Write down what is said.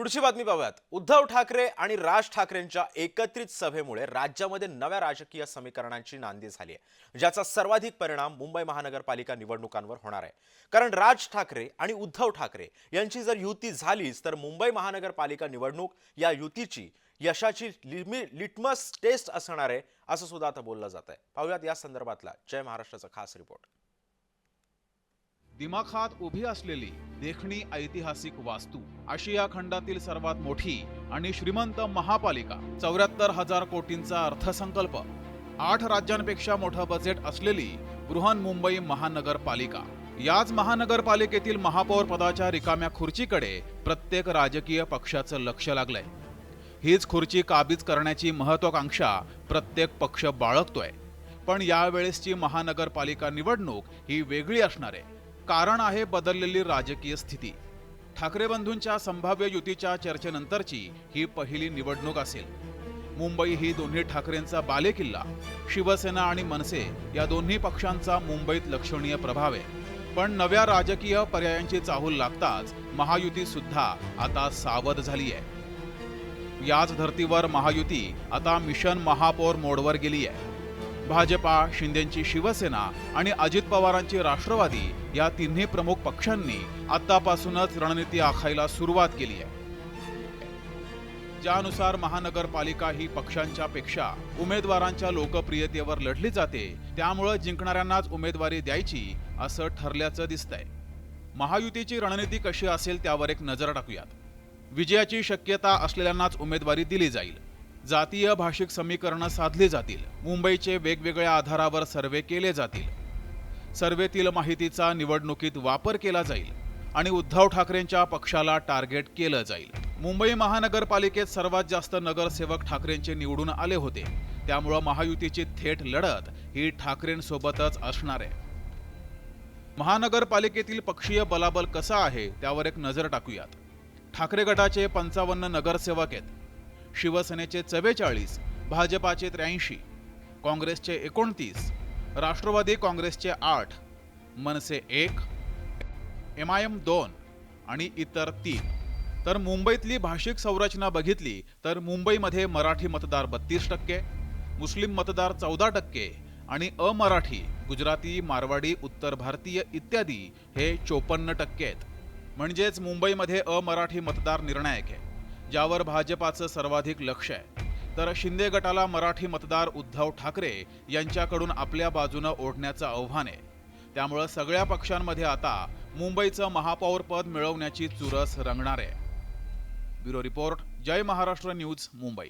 पुढची बातमी पाहूयात. उद्धव ठाकरे आणि राज ठाकरेंच्या एकत्रित सभेमुळे राज्यामध्ये नव्या राजकीय समीकरणांची नांदी झाली आहे ज्याचा सर्वाधिक परिणाम मुंबई महानगरपालिका निवडणुकांवर होणार आहे. कारण राज ठाकरे आणि उद्धव ठाकरे यांची जर युती झालीच तर मुंबई महानगरपालिका निवडणूक या युतीची यशाची लिमि लिटमस टेस्ट असणार आहे असं सुद्धा आता बोललं जात आहे पाहूयात या संदर्भातला जय महाराष्ट्राचा खास रिपोर्ट. दिमाखात उभी असलेली देखणी ऐतिहासिक वास्तू आशिया खंडातील सर्वात मोठी आणि श्रीमंत महापालिका चौऱ्याहत्तर हजार कोटींचा अर्थसंकल्प आठ राज्यांपेक्षा मोठं बजेट असलेली बृहन मुंबई महानगरपालिका. याच महानगरपालिकेतील महापौर पदाच्या रिकाम्या खुर्चीकडे प्रत्येक राजकीय पक्षाचं लक्ष लागलंय. हीच खुर्ची काबीज करण्याची महत्वाकांक्षा प्रत्येक पक्ष बाळगतोय. पण यावेळेसची महानगरपालिका निवडणूक ही वेगळी असणार. आहे कारण आहे बदललेली राजकीय स्थिती. ठाकरे बंधूंच्या संभाव्य युतीच्या चर्चेनंतरची ही पहिली निवडणूक असेल. मुंबई ही दोन्ही ठाकरेंचा बालेकिल्ला शिवसेना आणि मनसे या दोन्ही पक्षांचा मुंबईत लक्षणीय प्रभाव आहे. पण नव्या राजकीय पर्यायांची चाहूल लागताच महायुती सुद्धा आता सावध झाली आहे. याच धर्तीवर महायुती आता मिशन महापौर मोडवर गेली आहे. भाजपा शिंदेची शिवसेना आणि अजित पवारांची राष्ट्रवादी या तिन्ही प्रमुख पक्षांनी आतापासूनच रणनीती आखायला सुरुवात केली आहे. ज्यानुसार महानगरपालिका ही पक्षांच्या पेक्षा उमेदवारांच्या लोकप्रियतेवर लढली जाते त्यामुळं जिंकणाऱ्यांनाच उमेदवारी द्यायची असं ठरल्याचं दिसतंय. महायुतीची रणनीती कशी असेल त्यावर एक नजर टाकूयात. विजयाची शक्यता असलेल्यांनाच उमेदवारी दिली जाईल. जातीय भाषिक समीकरणं साधली जातील. मुंबईचे वेगवेगळ्या आधारावर सर्वे केले जातील. सर्वेतील माहितीचा निवडणुकीत वापर केला जाईल आणि उद्धव ठाकरेंच्या पक्षाला टार्गेट केलं जाईल. मुंबई महानगरपालिकेत सर्वात जास्त नगरसेवक ठाकरेंचे निवडून आले होते. त्यामुळं महायुतीची थेट लढत ही ठाकरेंसोबतच असणार आहे. महानगरपालिकेतील पक्षीय बलाबल कसा आहे त्यावर एक नजर टाकूयात. ठाकरे गटाचे पंचावन्न नगरसेवक आहेत. शिवसेनेचे चव्वेचाळीस भाजपाचे त्र्याऐंशी काँग्रेसचे एकोणतीस राष्ट्रवादी काँग्रेसचे आठ मनसे एक एम आय एम दोन आणि इतर तीन. तर मुंबईतली भाषिक संरचना बघितली तर मुंबईमध्ये मराठी मतदार बत्तीस टक्के मुस्लिम मतदार चौदा टक्के आणि अमराठी गुजराती मारवाडी उत्तर भारतीय इत्यादी हे चोपन्न टक्के आहेत. म्हणजेच मुंबईमध्ये अमराठी मतदार निर्णायक आहे. ज्यावर भाजपाचं सर्वाधिक लक्ष आहे. तर शिंदे गटाला मराठी मतदार उद्धव ठाकरे यांच्याकडून आपल्या बाजूनं ओढण्याचं आव्हान आहे. त्यामुळं सगळ्या पक्षांमध्ये आता मुंबईचं महापौरपद मिळवण्याची चुरस रंगणार आहे. Bureau report Jai Maharashtra news Mumbai.